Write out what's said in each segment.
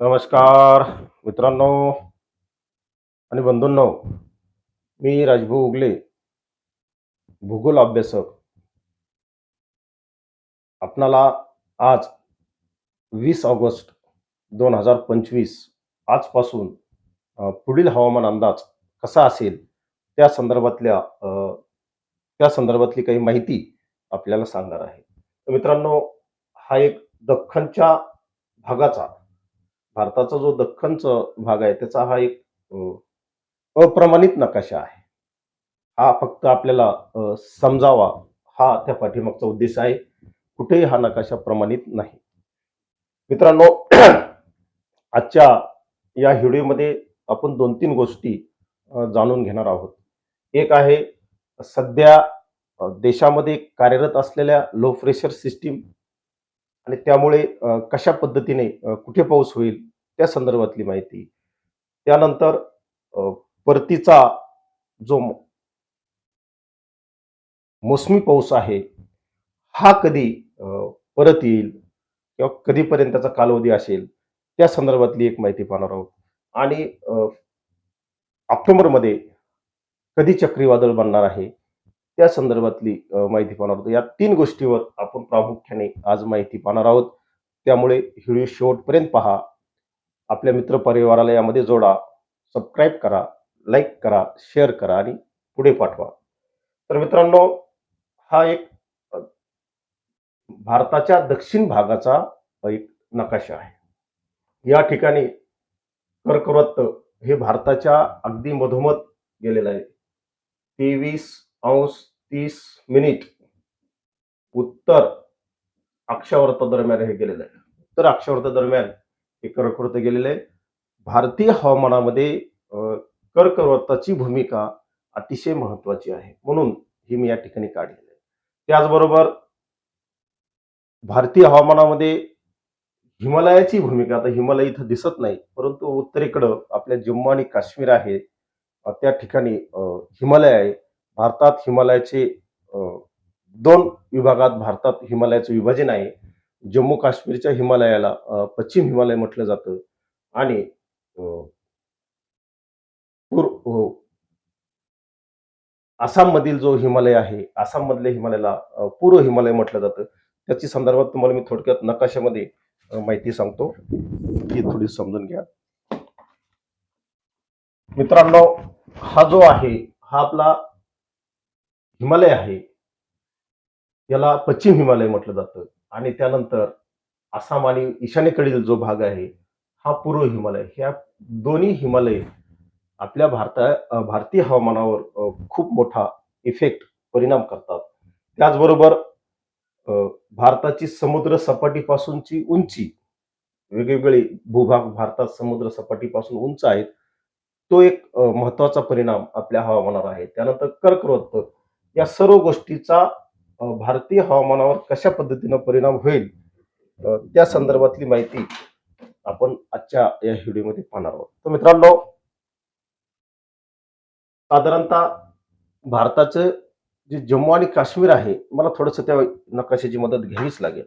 नमस्कार मित्रांनो आणि बंधूंनो मी राजभाऊ उगले भूगोल अभ्यासक. आपणाला आज वीस ऑगस्ट दोन हजार पंचवीस आजपासून पुढील हवामान अंदाज कसा असेल त्या संदर्भातल्या त्या संदर्भातली काही माहिती आपल्याला सांगणार आहे. तर मित्रांनो हा एक दख्खनच्या भागाचा भारताचा जो दख्खनचा भाग आहे त्याचा हा एक अप्रमाणित नकाशा आहे. हा फक्त आपल्याला समजावा हा त्या पाठीमागचा उद्देश आहे. कुठेही हा नकाशा प्रमाणित नाही. मित्रांनो आजच्या या व्हिडिओमध्ये आपण दोन तीन गोष्टी जाणून घेणार आहोत. एक आहे सध्या देशामध्ये कार्यरत असलेल्या लो प्रेशर सिस्टीम आणि त्यामुळे कशा पद्धतीने कुठे पाऊस होईल त्या संदर्भातली माहिती. त्यानंतर परतीचा जो मोसमी पाऊस आहे हा कधी परत येईल किंवा कधीपर्यंत त्याचा कालावधी असेल त्या संदर्भातली एक माहिती पाहणार आहोत. आणि ऑक्टोबरमध्ये कधी चक्रीवादळ बनणार आहे त्या संदर्भातली माहिती पाहणार आहोत या तीन गोष्टीवर आपण प्रामुख्याने आज माहिती पाहणार आहोत. त्यामुळे व्हिडिओ शेवटपर्यंत पहा. आपल्या मित्रपरिवाराला यामध्ये जोडा. सबस्क्राईब करा लाईक करा शेअर करा आणि पुढे पाठवा. तर मित्रांनो हा एक भारताच्या दक्षिण भागाचा एक नकाशा आहे. या ठिकाणी कर्कवृत्त हे भारताच्या अगदी मधोमध गेलेलं आहे. तेवीस अंश तीस मिनिट उत्तर अक्षावर्ता दरम्यान हे गेलेलं आहे. उत्तर अक्षावर्ता दरम्यान हे कर्कवृत्त गेलेलं आहे. भारतीय हवामानामध्ये कर्कवृत्ताची भूमिका अतिशय महत्वाची आहे. म्हणून ही मी या ठिकाणी काढलेली आहे. त्याचबरोबर भारतीय हवामानामध्ये हिमालयाची भूमिका आता हिमालय इथं दिसत नाही परंतु उत्तरेकडं आपल्या जम्मू आणि काश्मीर आहे त्या ठिकाणी हिमालय आहे. भारतात हिमालयाचे दोन विभागात भारतात हिमालयाचं विभाजन आहे. जम्मू काश्मीरच्या हिमालयाला पश्चिम हिमालय म्हटलं जातं आणि अ, आसाममधील जो हिमालय आहे आसाममधल्या हिमालयाला पूर्व हिमालय म्हटलं जातं. त्याची संदर्भात तुम्हाला मी थोडक्यात नकाशामध्ये माहिती सांगतो. ती थोडी समजून घ्या. मित्रांनो हा जो आहे हा आपला हिमालय आहे. याला पश्चिम हिमालय म्हटलं जातं. आणि त्यानंतर आसाम आणि ईशान्येकडील जो भाग आहे हा पूर्व हिमालय. ह्या दोन्ही हिमालय आपल्या भारता भारतीय हवामानावर खूप मोठा इफेक्ट परिणाम करतात. त्याचबरोबर भारताची समुद्र सपाटीपासूनची उंची वेगवेगळे भूभाग भारतात समुद्र सपाटीपासून उंच आहेत तो एक महत्त्वाचा परिणाम आपल्या हवामानावर आहे. त्यानंतर कर्कवृत्त या सर्व गोष्टीचा भारतीय हवामानावर कशा पद्धतीनं परिणाम होईल त्या संदर्भातली माहिती आपण आजच्या या व्हिडिओमध्ये पाहणार आहोत. तर मित्रांनो साधारणतः भारताचं जे जम्मू आणि काश्मीर आहे मला थोडंसं त्या नकाशाची मदत घ्यावीच लागेल.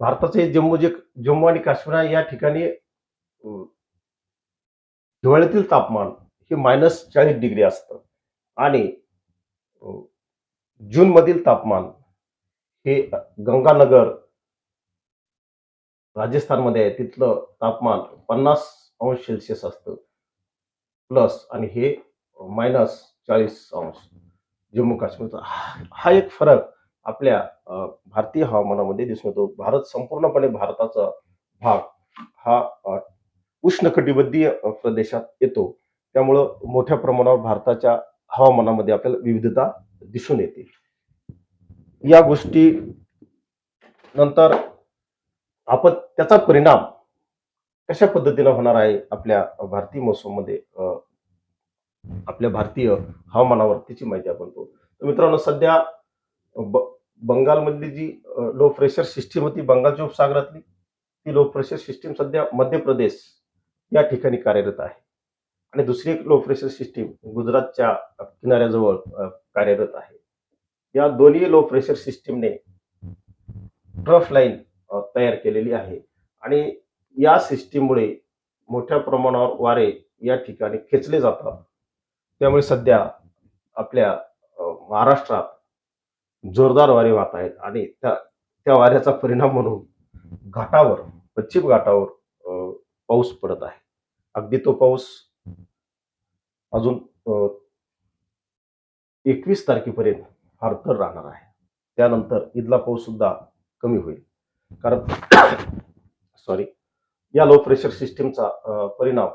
भारताचे जम्मू जे जम्मू आणि काश्मीर आहे या ठिकाणी हिवाळ्यातील तापमान हे मायनस चाळीस डिग्री असतं. आणि जून मधील तापमान हे गंगानगर राजस्थानमध्ये आहे. तिथलं तापमान पन्नास अंश सेल्सिअस असतं. प्लस आणि हे मायनस चाळीस अंश. जम्मू काश्मीरचा हा एक फरक आपल्या भारतीय हवामानामध्ये दिसून येतो. भारत संपूर्णपणे भारताचा भाग हा उष्णकटिबंधीय प्रदेशात येतो. त्यामुळं मोठ्या प्रमाणावर भारताच्या हवामानामध्ये आपल्याला विविधता दिसून येते. या गोष्टी नंतर आपण त्याचा परिणाम कशा पद्धतीनं होणार आहे आपल्या भारतीय मौसममध्ये आपल्या भारतीय हवामानावर त्याची माहिती आपण पाहू. तर मित्रांनो सध्या ब- बंगालमधली जी लो प्रेशर सिस्टीम होती बंगालच्या उपसागरातली ती लो प्रेशर सिस्टीम सध्या मध्य प्रदेश या ठिकाणी कार्यरत आहे. आणि दुसरी एक लो प्रेशर सिस्टीम गुजरातच्या किनाऱ्याजवळ कार्यरत आहे. या दोन्ही लो प्रेशर सिस्टीमने ट्रफ लाईन तयार केलेली आहे. आणि या सिस्टीममुळे मोठ्या प्रमाणावर वारे या ठिकाणी खेचले जातात. त्यामुळे सध्या आपल्या महाराष्ट्रात जोरदार वारे वाहत आहेत आणि त्या त्या वाऱ्याचा परिणाम म्हणून घाटावर पश्चिम घाटावर पाऊस पडत आहे. अगदी तो पाऊस अजून एकवीस तारखेपर्यंत फारतर राहणार आहे. त्यानंतर ईदला पाऊस सुद्धा कमी होईल. कारण सॉरी या लो प्रेशर सिस्टीमचा परिणाम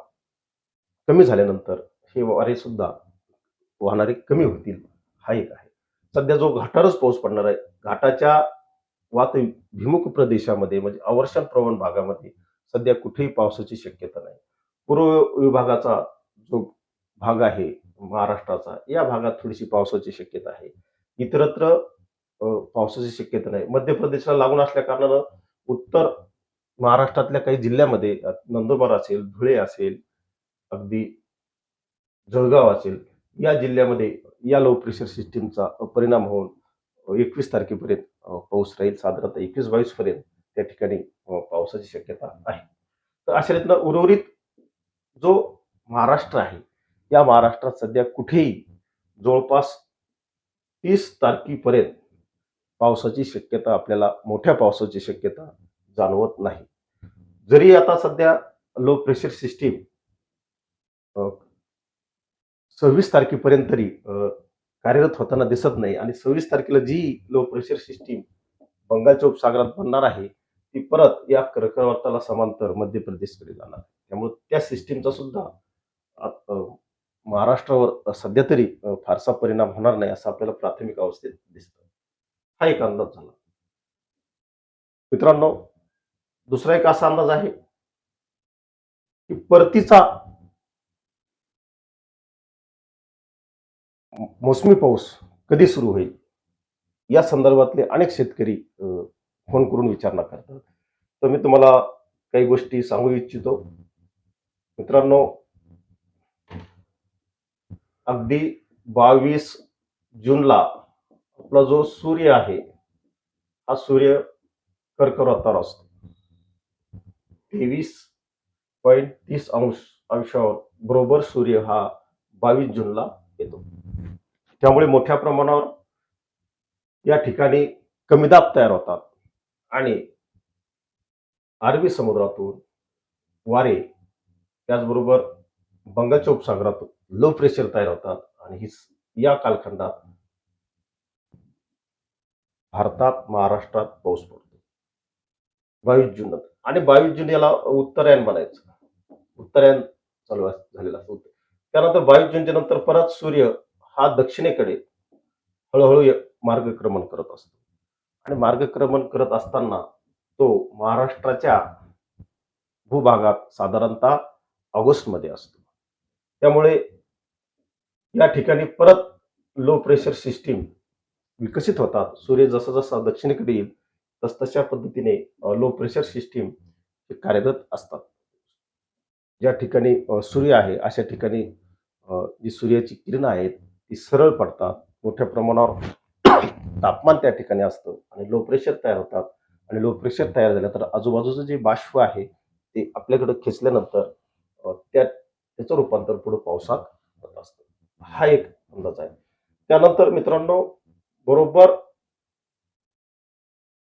कमी झाल्यानंतर हे वारे सुद्धा वाहणारे कमी होतील. हा एक आहे. सध्या जो घाटावरच पाऊस पडणार आहे घाटाच्या वातभिमुख प्रदेशामध्ये म्हणजे अवर्षण प्रवण भागामध्ये सध्या कुठेही पावसाची शक्यता नाही. पूर्व विभागाचा जो भाग आहे महाराष्ट्राचा या भागात थोडीशी पावसाची शक्यता आहे. इतरत्र पावसाची शक्यता नाही. मध्य प्रदेशला लागून असल्या कारणानं उत्तर महाराष्ट्रातल्या काही जिल्ह्यामध्ये नंदुरबार असेल धुळे असेल अगदी जळगाव असेल या जिल्ह्यामध्ये या लो प्रेशर सिस्टीमचा परिणाम होऊन एकवीस तारखेपर्यंत पाऊस राहील. साधारणतः एकवीस बावीस पर्यंत त्या ठिकाणी पावसाची शक्यता आहे. तर अशा रीतीनं उर्वरित जो महाराष्ट्र आहे या महाराष्ट्रात सध्या कुठेही जवळपास तीस तारखेपर्यंत पावसाची शक्यता आपल्याला मोठ्या पावसाची शक्यता जाणवत नाही. जरी आता सध्या लो प्रेशर सिस्टीम सव्वीस तारखेपर्यंत तरी कार्यरत होताना दिसत नाही आणि सव्वीस तारखेला जी लो प्रेशर सिस्टीम बंगालच्या उपसागरात बनणार आहे ती परत या कर्कवर्ताला समांतर मध्य प्रदेशकडे जाणार आहे. त्यामुळे त्या सिस्टीमचा सुद्धा महाराष्ट्रावर सध्या तरी फारसा परिणाम होणार नाही असं आपल्याला प्राथमिक अवस्थेत दिसतं. हा एक अंदाज झाला. मित्रांनो दुसरा एक असा अंदाज आहे की परतीचा मोसमी पाऊस कधी सुरू होईल? या संदर्भातले अनेक शेतकरी फोन करून विचारणा करतात. तर मी तुम्हाला काही गोष्टी सांगू इच्छितो. मित्रांनो अगदी बावीस जूनला आपला जो सूर्य आहे हा सूर्य कर्कवृत्तावर असतो. तेवीस पॉईंट तीस अंश अंशावर बरोबर सूर्य हा बावीस जूनला येतो. त्यामुळे मोठ्या प्रमाणावर या ठिकाणी कमी दाब तयार होतात आणि अरबी समुद्रातून वारे त्याचबरोबर बंगालच्या उपसागरातून लो प्रेशर तयार होतात आणि ही या कालखंडात भारतात महाराष्ट्रात पाऊस पडतो. बावीस जून आणि बावीस जून याला उत्तरायण म्हणायचं. उत्तरायण चालू झालेला असतो त्यानंतर बावीस जूनच्या नंतर परत सूर्य हा दक्षिणेकडे हळूहळू मार्गक्रमण करत असतो. आणि मार्गक्रमण करत असताना तो महाराष्ट्राच्या भूभागात साधारणतः ऑगस्टमध्ये असतो. त्यामुळे या ठिकाणी परत लो प्रेशर सिस्टीम विकसित होतात. सूर्य जसा जसा दक्षिणेकडे येईल तस तशा पद्धतीने लो प्रेशर सिस्टीम कार्यरत असतात. ज्या ठिकाणी सूर्य आहे अशा ठिकाणी जी सूर्याची किरणं आहेत ती सरळ पडतात. मोठ्या प्रमाणावर तापमान त्या ठिकाणी असतं आणि लो प्रेशर तयार होतात. आणि लो प्रेशर तयार झालं तर आजूबाजूचं जे बाष्प आहे ते आपल्याकडे खेचल्यानंतर त्या त्याचं रूपांतर पुढे पावसात होत असतं. हा एक अंदाज आहे. त्यानंतर मित्रांनो बरोबर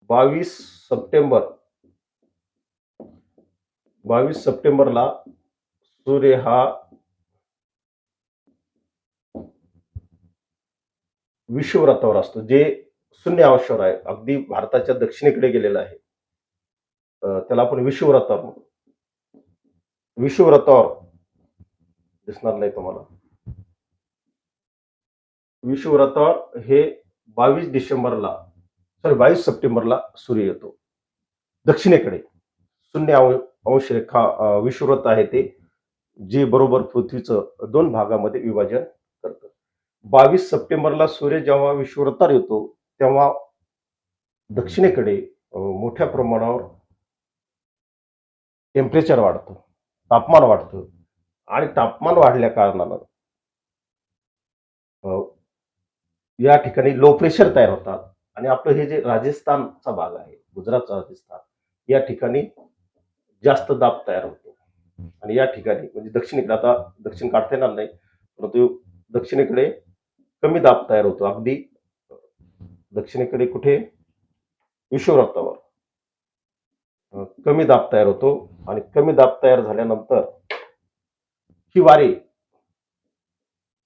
बावीस सप्टेंबर बावीस सप्टेंबरला सूर्य हा विषुववृत्तावर असतो जे शून्य अंशावर आहे. अगदी भारताच्या दक्षिणेकडे गेलेला आहे. त्याला आपण विषुववृत्तावर म्हणतो. विषुववृत्तावर दिसणार नाही तुम्हाला. विषुववृत्तावर हे बावीस डिसेंबरला सॉरी बावीस सप्टेंबरला सूर्य येतो. दक्षिणेकडे शून्य अंश- रेखा अ, आहे ते जे बरोबर पृथ्वीचं दोन भागामध्ये विभाजन करतं. बावीस सप्टेंबरला सूर्य जेव्हा विषुववृत्तावर येतो तेव्हा दक्षिणेकडे मोठ्या प्रमाणावर टेम्परेचर वाढतं. तापमान वाढतं. आणि तापमान वाढल्या कारणानं या ठिकाणी लो प्रेशर तयार होतात. आणि आपलं हे जे राजस्थानचा भाग आहे गुजरातचा राजस्थान या ठिकाणी जास्त दाब तयार होतो. आणि या ठिकाणी म्हणजे दक्षिणेकडे आता दक्षिण काढता येणार नाही परंतु दक्षिणेकडे कमी दाब तयार होतो. अगदी दक्षिणेकडे कुठे? विषुववृत्तावर. कमी दाब तयार होतो आणि कमी दाब तयार झाल्यानंतर ही वारे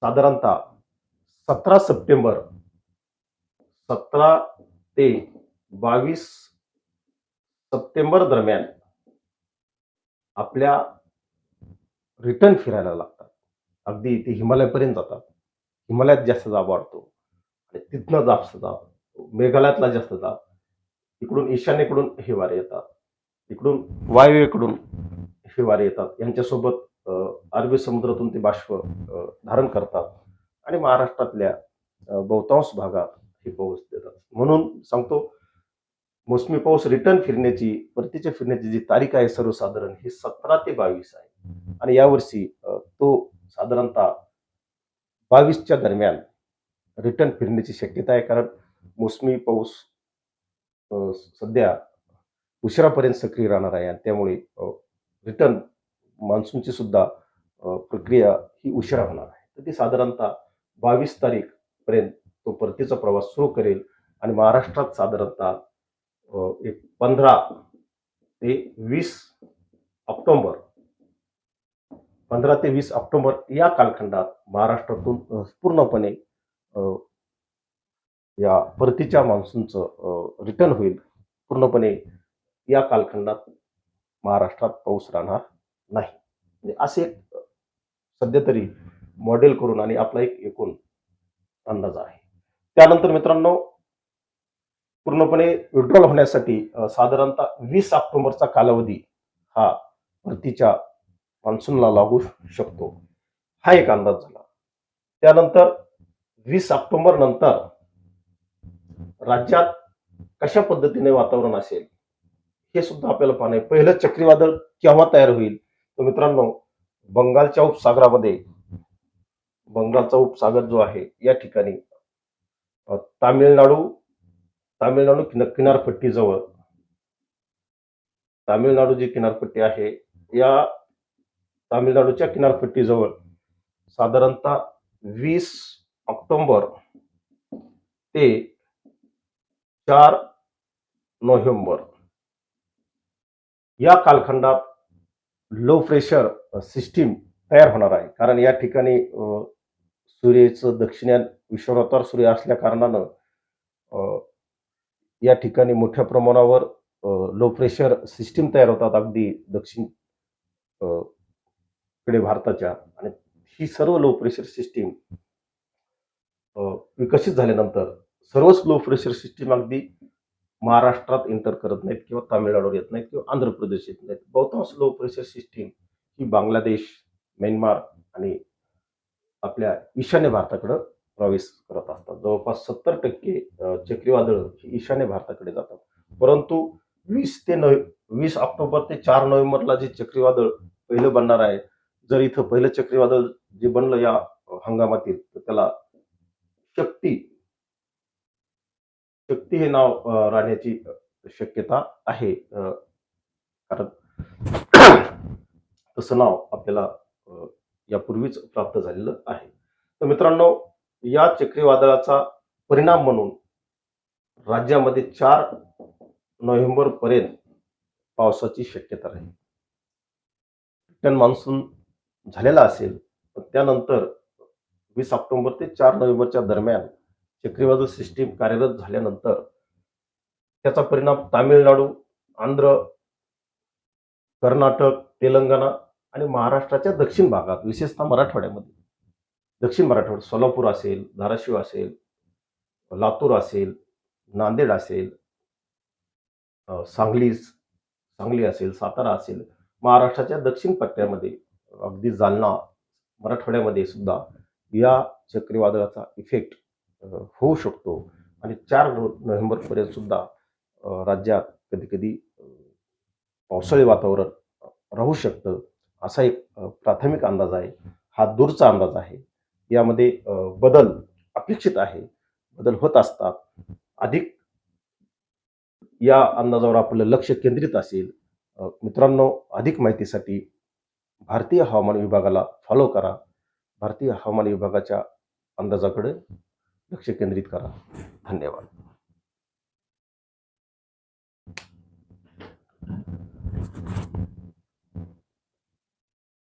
साधारणतः सतरा सप्टेंबर सतरा ते बावीस सप्टेंबर दरम्यान आपल्या रिटर्न फिरायला लागतात. अगदी ते हिमालयापर्यंत जातात. हिमालयात जास्त दाब वाढतो. आणि तिथनं जास्त दाब मेघालयातला जास्त दाब इकडून ईशान्येकडून हे वारे येतात. इकडून वायव्येकडून हे वारे येतात. यांच्यासोबत अरबी समुद्रातून ते बाष्प धारण करतात आणि महाराष्ट्रातल्या बहुतांश भागात हे पाऊस देतात. म्हणून सांगतो मोसमी पाऊस रिटर्न फिरण्याची परतीच्या फिरण्याची जी तारीख आहे सर्वसाधारण ही सतरा ते बावीस आहे. आणि यावर्षी तो साधारणतः बावीसच्या दरम्यान रिटर्न फिरण्याची शक्यता आहे. कारण मोसमी पाऊस सध्या उशिरापर्यंत सक्रिय राहणार आहे. आणि त्यामुळे रिटर्न मान्सूनची सुद्धा प्रक्रिया ही उशिरा होणार आहे. तर ती साधारणतः बावीस तारीख पर्यंत तो परतीचा प्रवास सुरू करेल आणि महाराष्ट्रात साधारणतः एक पंधरा ते वीस ऑक्टोंबर पंधरा ते वीस ऑक्टोबर या कालखंडात महाराष्ट्रातून पूर्णपणे या परतीच्या मान्सूनचं रिटर्न होईल. पूर्णपणे या कालखंडात महाराष्ट्रात पाऊस राहणार नाही. म्हणजे असे एक सध्या तरी मॉडेल करून आणि आपला एक एकूण अंदाज आहे. त्यानंतर मित्रांनो पूर्णपणे विड्रॉल होण्यासाठी साधारणतः वीस ऑक्टोबरचा कालावधी हा परतीच्या मान्सूनला लागू शकतो. हा एक अंदाज झाला. त्यानंतर वीस ऑक्टोबर नंतर राज्यात कशा पद्धतीने वातावरण असेल? हे सुद्धा आपल्याला पाहणे पहिलं चक्रीवादळ केव्हा तयार होईल? तर मित्रांनो बंगालच्या उपसागरामध्ये बंगालचा उपसागर जो आहे या ठिकाणी तामिळनाडू तामिळनाडू किन- किनारपट्टीजवळ तामिळनाडू जी किनारपट्टी आहे या तामिळनाडूच्या किनारपट्टीजवळ साधारणतः वीस ऑक्टोबर ते चार नोव्हेंबर या कालखंडात लो प्रेशर सिस्टीम तयार होणार आहे. कारण या ठिकाणी सूर्याचं दक्षिणायन विश्ववृत्तावर सूर्य असल्या कारणानं या ठिकाणी मोठ्या प्रमाणावर लो प्रेशर सिस्टीम तयार होतात अगदी दक्षिणकडे भारताच्या. आणि ही सर्व लो प्रेशर सिस्टीम विकसित झाल्यानंतर सर्वच लो प्रेशर सिस्टीम अगदी महाराष्ट्रात एंटर करत नाहीत किंवा तामिळनाडूवर येत नाहीत किंवा आंध्र प्रदेश येत नाहीत. बहुतांश लो प्रेशर सिस्टीम ही बांगलादेश म्यानमार आणि आपल्या ईशान्य भारताकडं प्रवेश करत असतात. जवळपास सत्तर टक्के चक्रीवादळ ही ईशान्य भारताकडे जातात. परंतु वीस ते नवे वीस ऑक्टोबर ते चार नोव्हेंबरला जे चक्रीवादळ पहिलं बनणार आहे जर इथं पहिलं चक्रीवादळ जे बनलं या हंगामातील तर त्याला शक्ती शक्ती हे नाव राहण्याची शक्यता आहे. कारण तसं नाव आपल्याला यापूर्वीच प्राप्त झालेलं आहे. तर मित्रांनो या चक्रीवादळाचा परिणाम म्हणून राज्यामध्ये चार नोव्हेंबर पर्यंत पावसाची शक्यता राहील. रिटर्न मान्सून झालेला असेल पण त्यानंतर वीस ऑक्टोबर ते चार नोव्हेंबरच्या दरम्यान चक्रीवादळ सिस्टीम कार्यरत झाल्यानंतर त्याचा परिणाम तामिळनाडू आंध्र कर्नाटक तेलंगणा आणि महाराष्ट्राच्या दक्षिण भागात विशेषतः मराठवाड्यामध्ये. दक्षिण मराठवाड्यात सोलापूर असेल धाराशिव असेल लातूर असेल नांदेड असेल सांगली सांगली असेल सातारा असेल महाराष्ट्राच्या दक्षिण पट्ट्यामध्ये अगदी जालना मराठवाड्यामध्ये सुद्धा या चक्रीवादळाचा इफेक्ट होऊ शकतो. आणि चार नोव्हेंबरपर्यंत सुद्धा राज्यात कधी कधी पावसाळी वातावरण राहू शकतं असा एक प्राथमिक अंदाज आहे. हा दूरचा अंदाज आहे. यामध्ये बदल अपेक्षित आहे. बदल होत असतात. अधिक या अंदाजावर आपलं लक्ष केंद्रित असेल मित्रांनो अधिक माहितीसाठी भारतीय हवामान विभागाला फॉलो करा. भारतीय हवामान विभागाच्या अंदाजाकडे लक्ष केंद्रित करा. धन्यवाद.